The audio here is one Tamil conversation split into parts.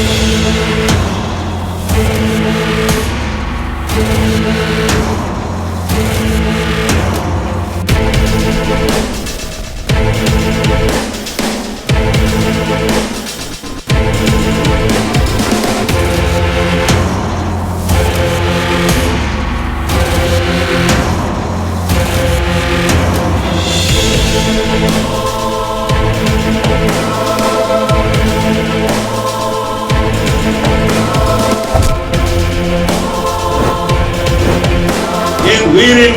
We'll be right back.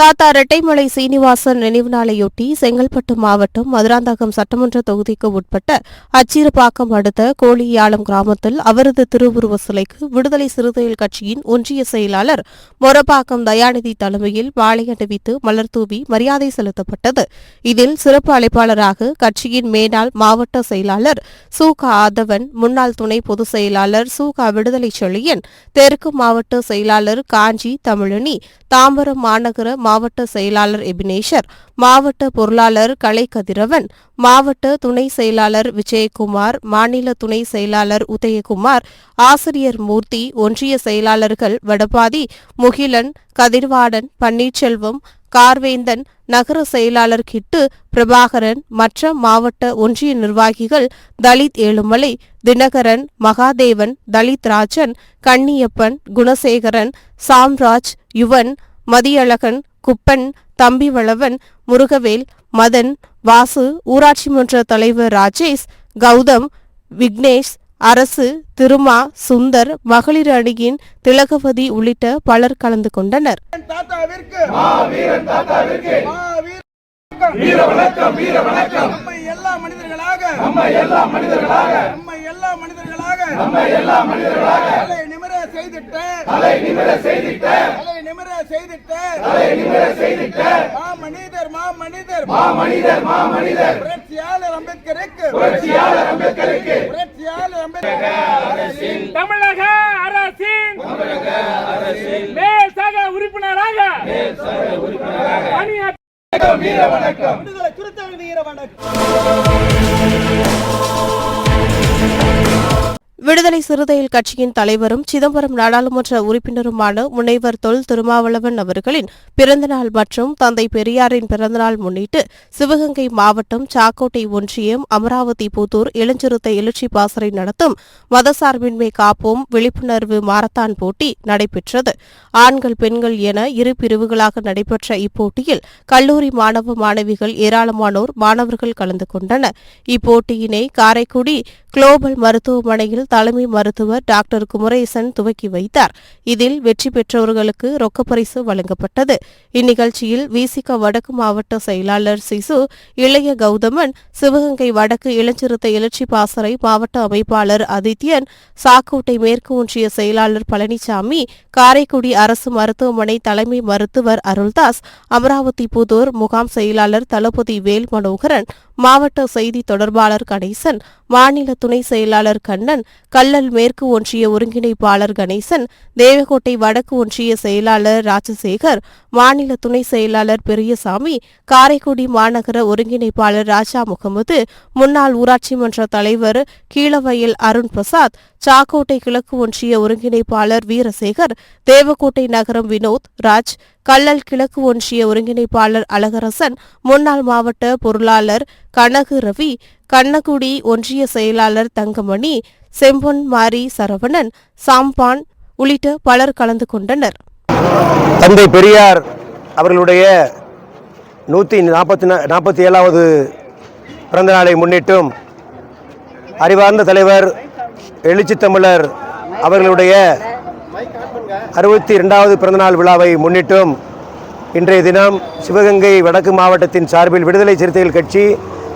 தாத்தா ரெட்டைமலை சீனிவாசன் நினைவு நாளையொட்டி செங்கல்பட்டு மாவட்டம் மதுராந்தகம் சட்டமன்ற தொகுதிக்கு உட்பட்ட அச்சீரப்பாக்கம் அடுத்த கோழியாளம் கிராமத்தில் அவரது திருவுருவ சிலைக்கு விடுதலை சிறுத்தைகள் கட்சியின் ஒன்றிய செயலாளர் மொரப்பாக்கம் தயாநிதி தலைமையில் மாலை அணிவித்து மலர்தூவி மரியாதை செலுத்தப்பட்டது. இதில் சிறப்பு அழைப்பாளராக கட்சியின் மேனாள் மாவட்ட செயலாளர் சு க ஆதவன் முன்னாள் துணை பொதுச் செயலாளர் சு க விடுதலை செழியன் தெற்கு மாவட்ட செயலாளர் காஞ்சி தமிழினி தாம்பரம் மாநகர மாவட்ட செயலாளர் எபினேஷர் மாவட்ட பொருளாளர் கலை கதிரவன் மாவட்ட துணை செயலாளர் விஜயகுமார் மாநில துணை செயலாளர் உதயகுமார் ஆசிரியர் மூர்த்தி ஒன்றிய செயலாளர்கள் வடபாதி முகிலன் கதிர்வாடன் பன்னீர்செல்வம் கார்வேந்தன் நகர செயலாளர் கிட்டு பிரபாகரன் மற்ற மாவட்ட ஒன்றிய நிர்வாகிகள் தலித் ஏழுமலை தினகரன் மகாதேவன் தலித் ராஜன் கன்னியப்பன் குணசேகரன் சாம்ராஜ் யுவன் மதியழகன் குப்பன் தம்பிவளவன் முருகவேல் மதன் வாசு ஊராட்சி மன்ற தலைவர் ராஜேஷ் கௌதம் விக்னேஷ் அரசு திருமா சுந்தர் மகளிர் அணியின் திலகவதி உள்ளிட்ட பலர் கலந்து கொண்டனர். எல்லா மனிதர்களாக நம்மை எல்லா மனிதர்களாக நம்மை எல்லா மனிதர்களாக தலை நிமிர செய்திட்ட நிமிர செய்திட்ட மா மனிதர் மா மனிதர். மா மனிதர் மா மனிதர். புரட்சியாளர் அம்பேத்கருக்கு. புரட்சியாளர் அம்பேத்கருக்கு. புரட்சியாளர் அம்பேத்கர். தமிழக அரசின். மேல் சக உறுப்பினராக. பணியாற்ற விடுதலை திருத்தல் வீர வணக்கம். விடுதலை சிறுத்தைகள் கட்சியின் தலைவரும் சிதம்பரம் நாடாளுமன்ற உறுப்பினருமான முனைவர் தொல் திருமாவளவன் அவர்களின் பிறந்தநாள் மற்றும் தந்தை பெரியாரின் பிறந்தநாள் முன்னிட்டு சிவகங்கை மாவட்டம் சாக்கோட்டை ஒன்றியம் அமராவதி புத்தூர் இளஞ்சிறுத்தை எழுச்சி பாசறை நடத்தும் மதசார்பின்மை காப்போம் விழிப்புணர்வு மாரத்தான் போட்டி நடைபெற்றது. ஆண்கள் பெண்கள் என இரு பிரிவுகளாக நடைபெற்ற இப்போட்டியில் கல்லூரி மாணவ மாணவிகள் ஏராளமானோர் மாணவர்கள் கலந்து கொண்டனர். இப்போட்டியினை காரைக்குடி குளோபல் மருத்துவமனையில் தலைமை மருத்துவர் டாக்டர் குமரேசன் துவக்கி வைத்தார். இதில் வெற்றி பெற்றவர்களுக்கு ரொக்கப்பரிசு வழங்கப்பட்டது. இந்நிகழ்ச்சியில் விசிக வடக்கு மாவட்ட செயலாளர் சிசு இளைய கௌதமன் சிவகங்கை வடக்கு இளஞ்சிறுத்தை எழுச்சி பாசறை மாவட்ட அமைப்பாளர் ஆதித்யன் சாக்கோட்டை மேற்கு ஒன்றிய செயலாளர் பழனிசாமி காரைக்குடி அரசு மருத்துவமனை தலைமை மருத்துவர் அருள்தாஸ் அமராவதி புதூர் முகாம் செயலாளர் தளபதி வேல் மனோகரன் மாவட்ட செய்தி தொடர்பாளர் கணேசன் மாநில துணை செயலாளர் கண்ணன் கல்லல் மேற்கு ஒன்றிய ஒருங்கிணைப்பாளர் கணேசன் தேவகோட்டை வடக்கு ஒன்றிய செயலாளர் ராஜசேகர் மாநில துணை செயலாளர் பெரியசாமி காரைக்குடி மாநகர ஒருங்கிணைப்பாளர் ராஜா முகமது முன்னாள் ஊராட்சி மன்ற தலைவர் கீழவயல் அருண் பிரசாத் சாக்கோட்டை கிழக்கு ஒன்றிய ஒருங்கிணைப்பாளர் வீரசேகர் தேவக்கோட்டை நகரம் வினோத் ராஜ் கல்லல் கிழக்கு ஒன்றிய ஒருங்கிணைப்பாளர் அழகரசன் முன்னாள் மாவட்ட பொருளாளர் கனகு ரவி கண்ணகுடி ஒன்றிய செயலாளர் தங்கமணி செம்பொன் மாரி சரவணன் சாம்பான் உள்ளிட்ட பலர் கலந்து கொண்டனர். தந்தை பெரியார் அவர்களுடைய நூற்றி நாற்பத்தி நாற்பத்தி ஏழாவது பிறந்த நாளை முன்னிட்டும் அறிவார்ந்த தலைவர் எழுச்சி தமிழர் அவர்களுடைய அறுபத்தி இரண்டாவது பிறந்தநாள் விழாவை முன்னிட்டும் இன்றைய தினம் சிவகங்கை வடக்கு மாவட்டத்தின் சார்பில் விடுதலை சிறுத்தைகள் கட்சி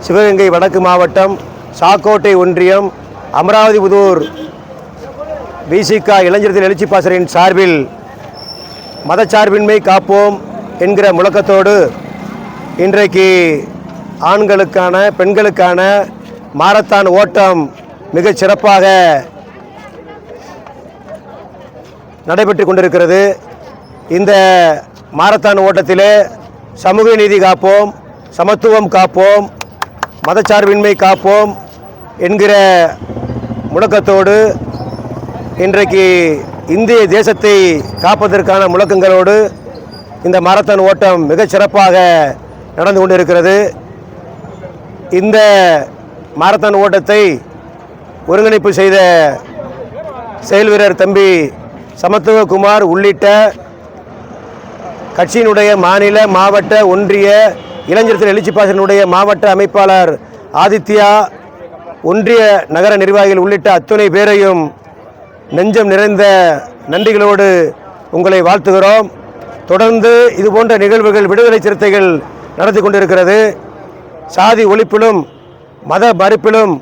சிவகங்கை வடக்கு மாவட்டம் சாக்கோட்டை ஒன்றியம் அமராவதிபுதூர் விசிகா இளைஞர்கள் எழுச்சி பாசரின் சார்பில் மதச்சார்பின்மை காப்போம் என்கிற முழக்கத்தோடு இன்றைக்கு ஆண்களுக்கான பெண்களுக்கான மாரத்தான் ஓட்டம் மிகச் சிறப்பாக நடைபெற்று கொண்டிருக்கிறது. இந்த மாரத்தான் ஓட்டத்திலே சமூக நீதி காப்போம் சமத்துவம் காப்போம் மதச்சார்பின்மை காப்போம் என்கிற முழக்கத்தோடு இன்றைக்கு இந்திய தேசத்தை காப்பதற்கான முழக்கங்களோடு இந்த மாரத்தான் ஓட்டம் மிகச் சிறப்பாக நடந்து கொண்டிருக்கிறது. இந்த மாரத்தான் ஓட்டத்தை ஒருங்கிணைப்பு செய்த செயல் வீரர் தம்பி சமத்துவகுமார் உள்ளிட்ட கட்சியினுடைய மாநில மாவட்ட ஒன்றிய இளைஞர்கள் எழுச்சி பாசனுடைய மாவட்ட அமைப்பாளர் ஆதித்யா ஒன்றிய நகர நிர்வாகிகள் உள்ளிட்ட அத்துணை பேரையும் நெஞ்சம் நிறைந்த நன்றிகளோடு உங்களை வாழ்த்துகிறோம். தொடர்ந்து இதுபோன்ற நிகழ்வுகள் விடுதலை சிறுத்தைகள் நடத்தி கொண்டிருக்கிறது. சாதி ஒழிப்பிலும் மத மறுப்பிலும்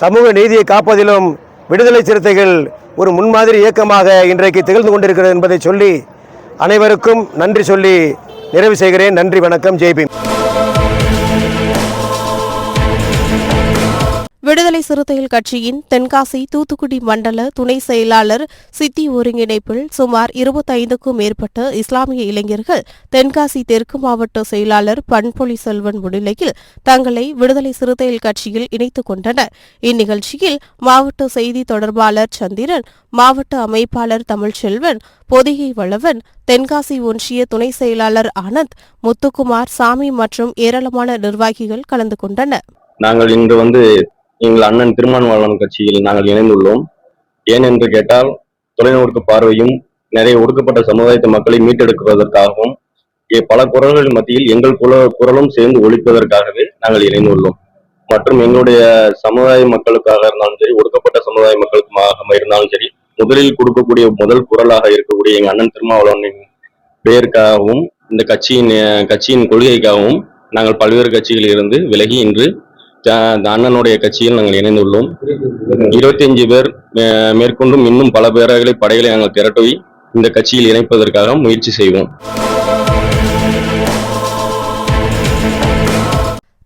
சமூக நீதியை காப்பதிலும் விடுதலை சிறுத்தைகள் ஒரு முன்மாதிரி இயக்கமாக இன்றைக்கு திகழ்ந்து கொண்டிருக்கிறது என்பதை சொல்லி அனைவருக்கும் நன்றி சொல்லி நிறைவு செய்கிறேன். நன்றி வணக்கம். ஜெய்பீம் விடுதலை சிறுத்தைகள் கட்சியின் தென்காசி தூத்துக்குடி மண்டல துணை செயலாளர் சித்தி ஒருங்கிணைப்பில் சுமார் இருபத்தைந்துக்கும் மேற்பட்ட இஸ்லாமிய இளைஞர்கள் தென்காசி தெற்கு மாவட்ட செயலாளர் பண்பொழி செல்வன் முன்னிலையில் தங்களை விடுதலை சிறுத்தைகள் கட்சியில் இணைத்துக் கொண்டனர். இந்நிகழ்ச்சியில் மாவட்ட செய்தி தொடர்பாளர் சந்திரன் மாவட்ட அமைப்பாளர் தமிழ்ச்செல்வன் பொதிகை வளவன் தென்காசி ஒன்றிய துணை செயலாளர் ஆனந்த் முத்துக்குமார் சாமி மற்றும் ஏராளமான நிர்வாகிகள் கலந்து கொண்டனர். நாங்கள் இன்று வந்து எங்கள் அண்ணன் திருமாவளவன் கட்சியில் நாங்கள் இணைந்துள்ளோம். ஏன் என்று கேட்டால் தொலைநோக்கு பார்வையும் நிறைய ஒடுக்கப்பட்ட சமுதாயத்து மக்களை மீட்டெடுக்குவதற்காகவும் பல குரல்கள் மத்தியில் எங்கள் குல குரலும் சேர்ந்து ஒழிப்பதற்காகவே நாங்கள் இணைந்துள்ளோம். மற்றும் எங்களுடைய சமுதாய மக்களுக்காக இருந்தாலும் சரி ஒடுக்கப்பட்ட சமுதாய மக்களுக்காக இருந்தாலும் சரி முதலில் கொடுக்கக்கூடிய முதல் குரலாக இருக்கக்கூடிய எங்க அண்ணன் திருமாவளவனின் பெயருக்காகவும் இந்த கட்சியின் கட்சியின் கொள்கைக்காகவும் நாங்கள் பல்வேறு கட்சிகளில் இருந்து விலகி இன்று அண்ணனுடைய கட்சியில் நாங்கள் இணைந்துள்ளோம். இருபத்தி அஞ்சு பேர் மேற்கொண்டும் இன்னும் பல பேரர்களை படைகளை நாங்கள் திரட்டி இந்த கட்சியில் இணைப்பதற்காக முயற்சி செய்வோம்.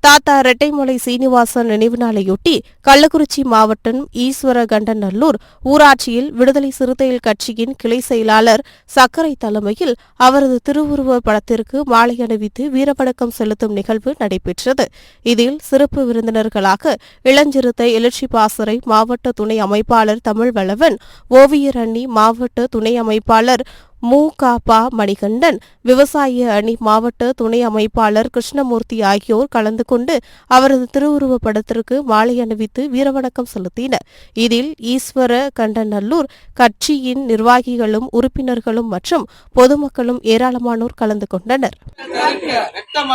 தாத்தா இரட்டைமலை சீனிவாசன் நினைவு நாளையொட்டி கள்ளக்குறிச்சி மாவட்டம் ஈஸ்வரகண்டநல்லூர் ஊராட்சியில் விடுதலை சிறுத்தைகள் கட்சியின் கிளை செயலாளர் சக்கரை தலைமையில் அவரது திருவுருவ படத்திற்கு மாலை அணிவித்து வீரபடக்கம் செலுத்தும் நிகழ்வு நடைபெற்றது. இதில் சிறப்பு விருந்தினர்களாக இளஞ்சிறுத்தை எழுச்சி பாசறை மாவட்ட துணை அமைப்பாளர் தமிழ்வளவன் ஓவியர் அணி மாவட்ட துணை அமைப்பாளர் மு க ப. மணிகண்டன் விவசாய அணி மாவட்ட துணை அமைப்பாளர் கிருஷ்ணமூர்த்தி ஆகியோர் கலந்து கொண்டு அவரது திருவுருவப் படத்திற்கு மாலை அணிவித்து வீரவணக்கம் செலுத்தினர். இதில் ஈஸ்வர கண்டநல்லூர் கட்சியின் நிர்வாகிகளும் உறுப்பினர்களும் மற்றும் பொதுமக்களும் ஏராளமானோர் கலந்து கொண்டனர். வீர வணக்கம்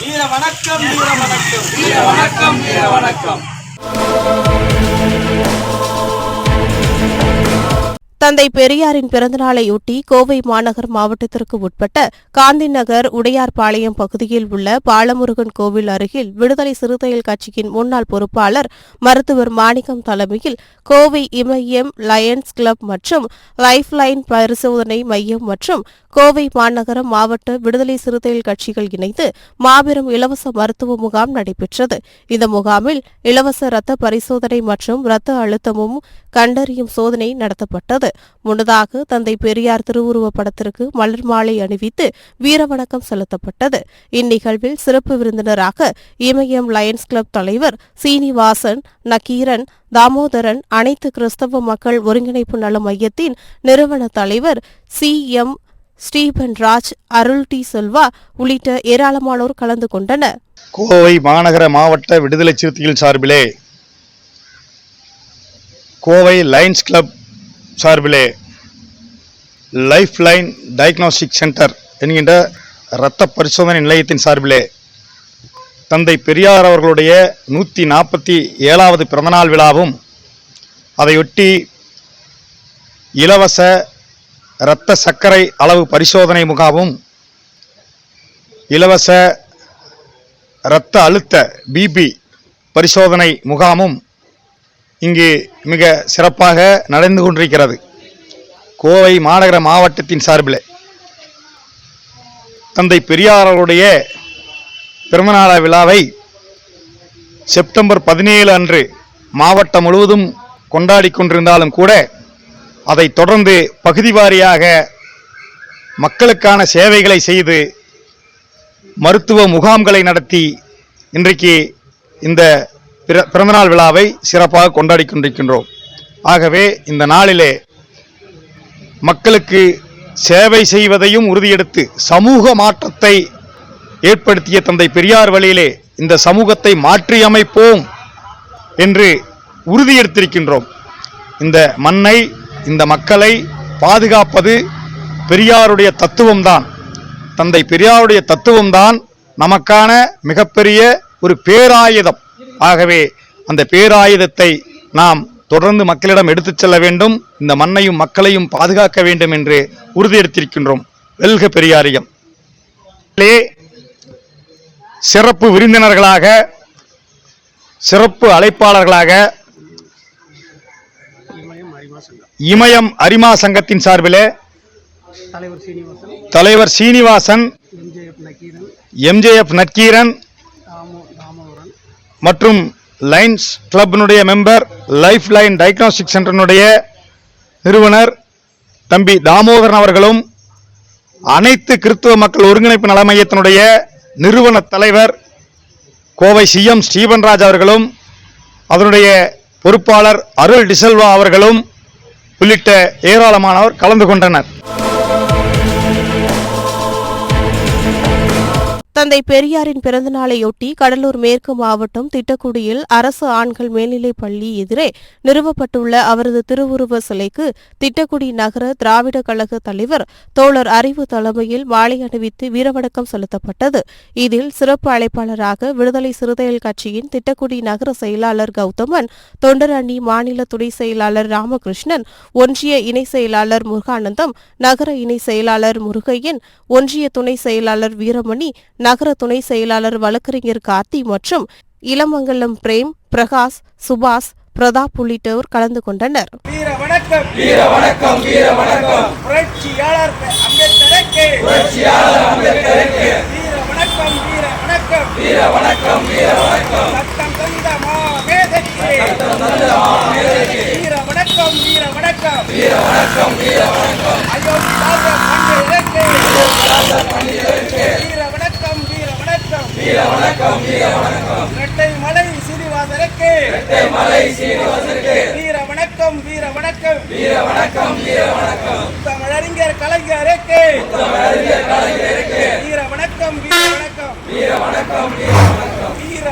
வீர வணக்கம் வீர வணக்கம் வீர வணக்கம் தந்தை பெரியாரின் பிறந்தநாளையொட்டி கோவை மாநகர் மாவட்டத்திற்கு உட்பட்ட காந்தி நகர் உடையார்பாளையம் பகுதியில் உள்ள பாலமுருகன் கோவில் அருகில் விடுதலை சிறுத்தைகள் கட்சியின் முன்னாள் பொறுப்பாளர் மருத்துவர் மாணிக்கம் தலைமையில் கோவை இமயம் லயன்ஸ் கிளப் மற்றும் லைஃப் லைன் பரிசோதனை மையம் மற்றும் கோவை மாநகர மாவட்ட விடுதலை சிறுத்தைகள் கட்சிகள் இணைந்து மாபெரும் இலவச மருத்துவ முகாம் நடைபெற்றது. இந்த முகாமில் இலவச இரத்த பரிசோதனை மற்றும் இரத்த அழுத்தமும் கண்டறியும் சோதனை நடத்தப்பட்டது. முன்னதாக தந்தை பெரியார் திருவுருவப் படத்திற்கு மலர் மாலை அணிவித்து வீரவணக்கம் செலுத்தப்பட்டது. இந்நிகழ்வில் சிறப்பு விருந்தினராக இமயம் லயன்ஸ் கிளப் தலைவர் சீனிவாசன் நக்கீரன் தாமோதரன் அனைத்து கிறிஸ்தவ மக்கள் ஒருங்கிணைப்பு நல மையத்தின் நிறுவன தலைவர் C M Stephen Raj Arul T Selva உள்ளிட்ட ஏராளமானோர் கலந்து கொண்டனர். கோவை மாநகர மாவட்ட விடுதலை சிறுத்தைகள் சார்பிலே கோவை லயன்ஸ் கிளப் சார்பிலே லைஃப் லைன் டயக்னோஸ்டிக் சென்டர் என்கின்ற இரத்த பரிசோதனை நிலையத்தின் சார்பிலே தந்தை பெரியார் அவர்களுடைய நூற்றி நாற்பத்தி ஏழாவது பிறந்தநாள் விழாவும் அதையொட்டி இலவச இரத்த சர்க்கரை அளவு பரிசோதனை முகாமும் இலவச இரத்த அழுத்த பிபி பரிசோதனை முகாமும் இங்கு மிக சிறப்பாக நடந்து கொண்டிருக்கிறது. கோவை மாநகர மாவட்டத்தின் சார்பில். தந்தை பெரியார் அவருடைய பிறந்தநாள விழாவை செப்டம்பர் பதினேழு அன்று மாவட்டம் முழுவதும் கொண்டாடி கொண்டிருந்தாலும் கூட அதை தொடர்ந்து பகுதி வாரியாக மக்களுக்கான சேவைகளை செய்து மருத்துவ முகாம்களை நடத்தி இன்றைக்கு இந்த பிற பிறந்தநாள் விழாவை சிறப்பாக கொண்டாடி கொண்டிருக்கின்றோம் ஆகவே இந்த நாளிலே மக்களுக்கு சேவை செய்வதையும் உறுதியெடுத்து சமூக மாற்றத்தை ஏற்படுத்திய தந்தை பெரியார் வழியிலே இந்த சமூகத்தை மாற்றியமைப்போம் என்று உறுதியெடுத்திருக்கின்றோம். இந்த மண்ணை இந்த மக்களை பாதுகாப்பது பெரியாருடைய தத்துவம்தான். தந்தை பெரியாருடைய தத்துவம்தான் நமக்கான மிகப்பெரிய ஒரு பேராயுதம். ஆகவே அந்த பேராயுதத்தை நாம் தொடர்ந்து மக்களிடம் எடுத்துச் செல்ல வேண்டும். இந்த மண்ணையும் மக்களையும் பாதுகாக்க வேண்டும் என்று உறுதியெடுத்திருக்கின்றோம் வெல்க பெரியாரியம். சிறப்பு விருந்தினர்களாக சிறப்பு அழைப்பாளர்களாக இமயம் அரிமா சங்கத்தின் சார்பிலே தலைவர் சீனிவாசன் எம்ஜேஎஃப் நக்கீரன் மற்றும் லைன்ஸ் கிளப்பினுடைய மெம்பர் லைஃப் லைன் டயக்னாஸ்டிக் சென்டரினுடைய நிறுவனர் தம்பி தாமோதரன் அவர்களும் அனைத்து கிறிஸ்தவ மக்கள் ஒருங்கிணைப்பு நல மையத்தினுடைய நிறுவன தலைவர் கோவை சிஎம் ஸ்டீபன்ராஜ் அவர்களும் அதனுடைய பொறுப்பாளர் அருள் டிசல்வா அவர்களும் உள்ளிட்ட ஏராளமானவர் கலந்து கொண்டனர். தந்தை பெரியாரின் பிறந்தநாளையொட்டி கடலூர் மேற்கு மாவட்டம் திட்டக்குடியில் அரசு ஆண்கள் மேல்நிலைப் பள்ளி எதிரே நிறுவப்பட்டுள்ள அவரது திருவுருவ சிலைக்கு திட்டக்குடி நகர திராவிட கழக தலைவர் தோழர் அறிவு தலைமையில் மாலை அணிவித்து வீரவணக்கம் செலுத்தப்பட்டது. இதில் சிறப்பு அழைப்பாளராக விடுதலை சிறுத்தைகள் கட்சியின் திட்டக்குடி நகர செயலாளர் கௌதமன் தொண்டரணி மாநில துணை செயலாளர் ராமகிருஷ்ணன் ஒன்றிய இணை செயலாளர் முருகானந்தம் நகர இணை செயலாளர் முருகையன் ஒன்றிய துணை செயலாளர் வீரமணி நகர துணை செயலாளர் வழக்கறிஞர் கார்த்தி மற்றும் இளமங்கலம் பிரேம் பிரகாஷ் சுபாஷ் பிரதாப் உள்ளிட்டோர் கலந்து கொண்டனர். வீர வணக்கம். வீர வணக்கம் வீர வணக்கம். புரட்சியாளர் அம்பேத்கருக்கு. புரட்சியாளர் அம்பேத்கருக்கு. வீர வணக்கம் வீர வணக்கம். வீர வணக்கம் வீர வணக்கம். சட்டம் தந்த மாமேதைக்கு. சட்டம் தந்த மாமேதைக்கு. வீர வணக்கம் வீர வணக்கம். வீர வணக்கம் வீர வணக்கம். அயோத்தியாக பண்டிதருக்கு. வீர வணக்கம் வீர வீர வணக்கம் வீர வணக்கம். இரட்டை மலை சீனிவாசருக்கு இரட்டை மலை சீனிவாசருக்கு வீர வணக்கம் வீர வணக்கம். வீர வணக்கம் வீர வணக்கம். தமிழறிஞர் கலைஞருக்கு. தமிழறிஞர் கலைஞருக்கு. வீர வணக்கம் வீர வணக்கம். வீர வணக்கம் வீர வணக்கம். வீர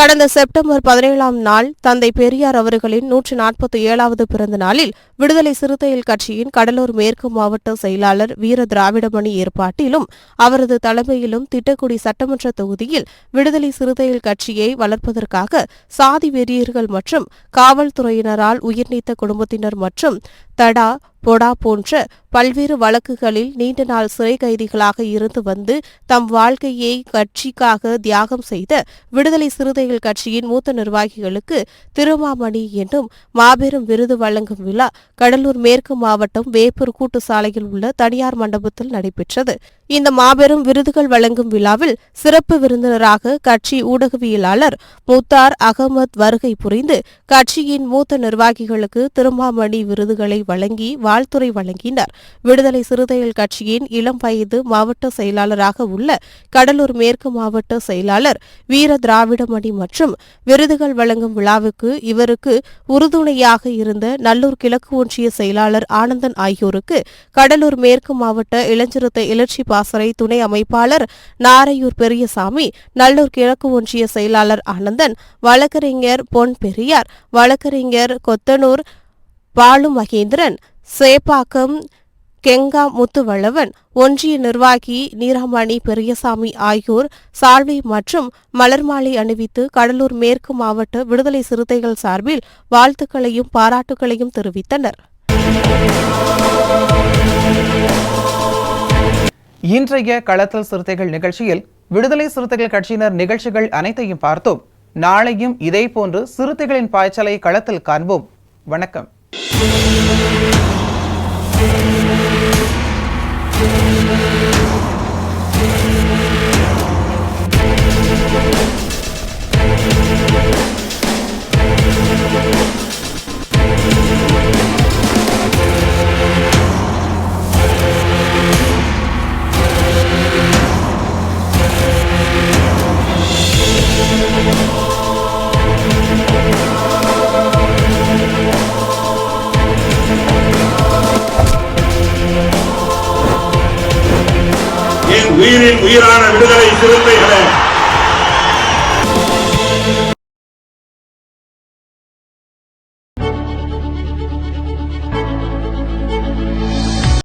கடந்த செப்டம்பர் பதினேழாம் நாள் தந்தை பெரியார் அவர்களின் நூற்று நாற்பத்தி ஏழாவது பிறந்த நாளில் விடுதலை சிறுத்தைகள் கட்சியின் கடலூர் மேற்கு மாவட்ட செயலாளர் வீர திராவிடமணி ஏற்பாட்டிலும் அவரது தலைமையிலும் திட்டக்குடி சட்டமன்ற தொகுதியில் விடுதலை சிறுத்தைகள் கட்சியை வளர்ப்பதற்காக சாதி வெறியர்கள் மற்றும் காவல்துறையினரால் உயிர்நீத்த குடும்பத்தினர் மற்றும் தடா பொடா போன்ற பல்வேறு வழக்குகளில் நீண்ட நாள் சிறை கைதிகளாக இருந்து வந்து தம் வாழ்க்கையை கட்சிக்காக தியாகம் செய்த விடுதலை சிறுத்தைகள் கட்சியின் மூத்த நிர்வாகிகளுக்கு திருமாமணி என்னும் மாபெரும் விருது வழங்கும் விழா கடலூர் மேற்கு மாவட்டம் வேப்பூர் கூட்டு சாலையில் உள்ள தனியார் மண்டபத்தில் நடைபெற்றது. இந்த மாபெரும் விருதுகள் வழங்கும் விழாவில் சிறப்பு விருந்தினராக கட்சி ஊடகவியலாளர் முத்தார் அகமது வருகை புரிந்து கட்சியின் மூத்த நிர்வாகிகளுக்கு திருமாமணி விருதுகளை வழங்கி வாழ்த்துறை வழங்கினர். விடுதலை சிறுத்தைகள் கட்சியின் இளம் வயது மாவட்ட செயலாளராக உள்ள கடலூர் மேற்கு மாவட்ட செயலாளர் வீர திராவிடமணி மற்றும் விருதுகள் வழங்கும் விழாவுக்கு இவருக்கு உறுதுணையாக இருந்த நல்லூர் கிழக்கு ஒன்றிய செயலாளர் ஆனந்தன் ஆகியோருக்கு கடலூர் மேற்கு மாவட்ட இளஞ்சிறுத்தை எழுச்சி பாசறை துணை அமைப்பாளர் நாரையூர் பெரியசாமி நல்லூர் கிழக்கு ஒன்றிய செயலாளர் ஆனந்தன் வழக்கறிஞர் பொன் பெரியார் வழக்கறிஞர் கொத்தனூர் பாலு மகேந்திரன் சேப்பாக்கம் கெங்கா முத்துவளவன் ஒன்றிய நிர்வாகி நீராமணி பெரியசாமி ஆகியோர் சால்வை மற்றும் மலர் மாலை அணிவித்து கடலூர் மேற்கு மாவட்ட விடுதலை சிறுத்தைகள் சார்பில் வாழ்த்துக்களையும் பாராட்டுகளையும் தெரிவித்தனர். இன்றைய களத்தல் சிறுத்தைகள் நிகழ்ச்சியில் விடுதலை சிறுத்தைகள் கட்சியினர் நிகழ்ச்சிகள் அனைத்தையும் பார்த்தோம். நாளையும் இதே போன்று சிறுத்தைகளின் பாய்ச்சலை களத்தில் காண்போம். வணக்கம். என் உயிரின்